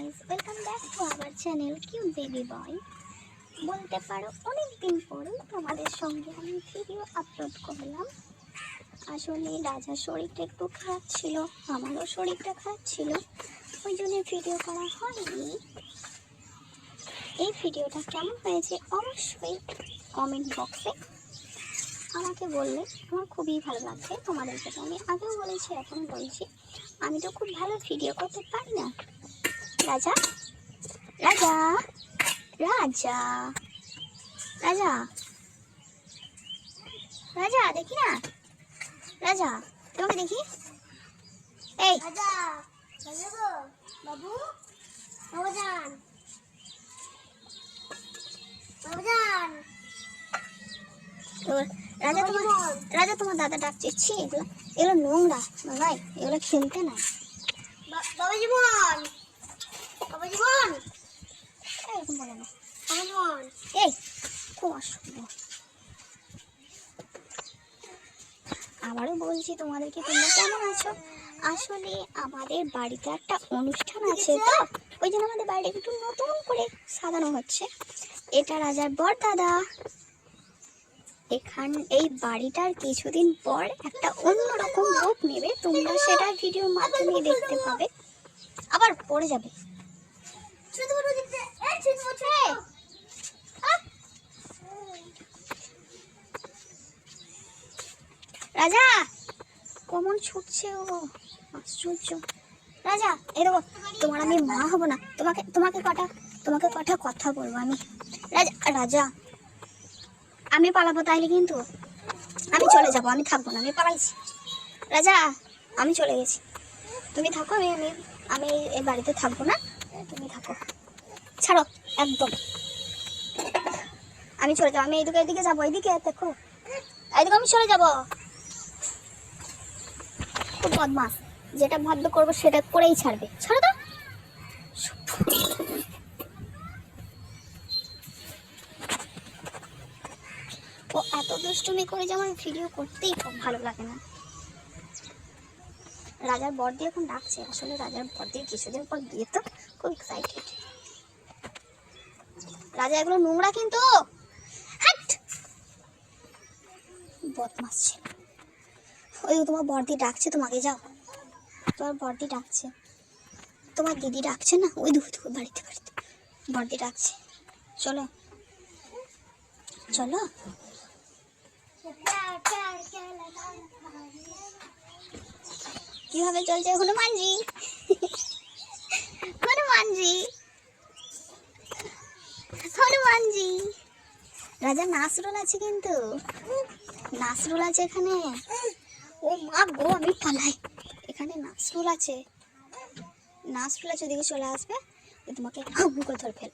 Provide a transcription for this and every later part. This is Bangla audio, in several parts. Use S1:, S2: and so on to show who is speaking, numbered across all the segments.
S1: Guys welcome back to our channel cute baby boy বলতে পারো অনেক দিন পরে তোমাদের সঙ্গে আমি ভিডিও আপলোড করলাম। আসলে রাজার শরীরটা একটু খারাপ ছিল, আমারও শরীরটা খারাপ ছিল, ওই জন্য ভিডিও করা হয়নি। এই ভিডিওটা কেমন হয়েছে অবশ্যই কমেন্ট বক্সে আমাকে বললে, আমার খুবই ভালো লাগছে। তোমাদেরকে তো আমি আগেও বলেছি এখন বলছি। আমি তো খুব ভালো ভিডিও করতে পারি না। রাজা? রাজা? রাজা? রাজা? রাজা দেখি না? রাজা তোমাকে দেখি? এই।
S2: রাজা রাজা বাবু বাবুজান। বাবুজান।
S1: রাজা তোমার রাজা তোমার দাদা ডাকছে। ছি এগুলো এগুলো নোংরা ভাই এগুলো খেলতে না
S2: বাবা জীবন বাবা জীবন
S1: এরকম বলে না
S2: বাবা জীবন
S1: এই খুব অসুবিধা আবারও বলছি তোমাদেরকে, তোমরা কেমন আছো? আসলে আমাদের বাড়িতে একটা অনুষ্ঠান আছে তো, ওই জন্য আমাদের বাড়িটা একটু নতুন করে সাজানো হচ্ছে। এটা রাজার বর দাদা। এখান, এই বাড়িটার কিছুদিন পর একটা অন্যরকম রূপ নেবে, তোমরা সেটা ভিডিওর মাধ্যমে দেখতে পাবে। আবার পড়ে যাবে। রাজা! কমন ছুটছে ও? আশ্চর্য। রাজা, এই দেখো, তোমার আমি মা হব না। তোমাকে তোমাকে কটা তোমাকে কটা কথা বলব আমি। রাজা রাজা, আমি পালাবো তাইলে কিন্তু? আমি চলে যাব, আমি থাকব না, আমি পালাইছি। রাজা, আমি চলে গেছি। তুমি থাকো, আমি আমি আমি এই বাড়িতে থাকব না। তুমি থাকো। ছাড়ো, একদম। আমি চলে যাব, আমি এইদিকে এদিকে যাব এইদিকে দেখো। এইদিকে আমি চলে যাব। খুব বদমাস। যেটা ভাববে করব সেটা করেই ছাড়বে। ছাড়ো তো। ও এত দুষ্টুমি করে যে আমার ভিডিও করতেই খুব ভালো লাগে না। রাজার বর্দি এখন ডাকছে। আসলে রাজার বর্দির কিছুদিন পর বিয়ে তো খুব এক্সাইটেড রাজা, এগুলো নোংরা কিন্তু? হাট! বদমাস ছিল। ওই তোমার বর্দি ডাকছে, তোমাকে যাও। তোমার বর্দি ডাকছে। তোমার দিদি ডাকছে না? ওই দুই বাড়িতে বাড়িতে। বর্দি ডাকছে। চলো। চলো। কীভাবে চলছে? হনুমানজি। হনুমানজি। হনুমানজি। রাজা নাসরুল আছে কিন্তু। নাসরুল আছে এখানে। ও মা গো, আমি পালাই। এখানে নাসরুল আছে। নাসরুল আছে, ওদিকে চলে আসবে। তোমাকে করে ধরে ফেল।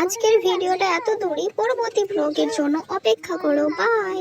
S1: আজকের ভিডিওটা এত দূরই, পরবর্তী ব্লগের জন্য অপেক্ষা করো। বাই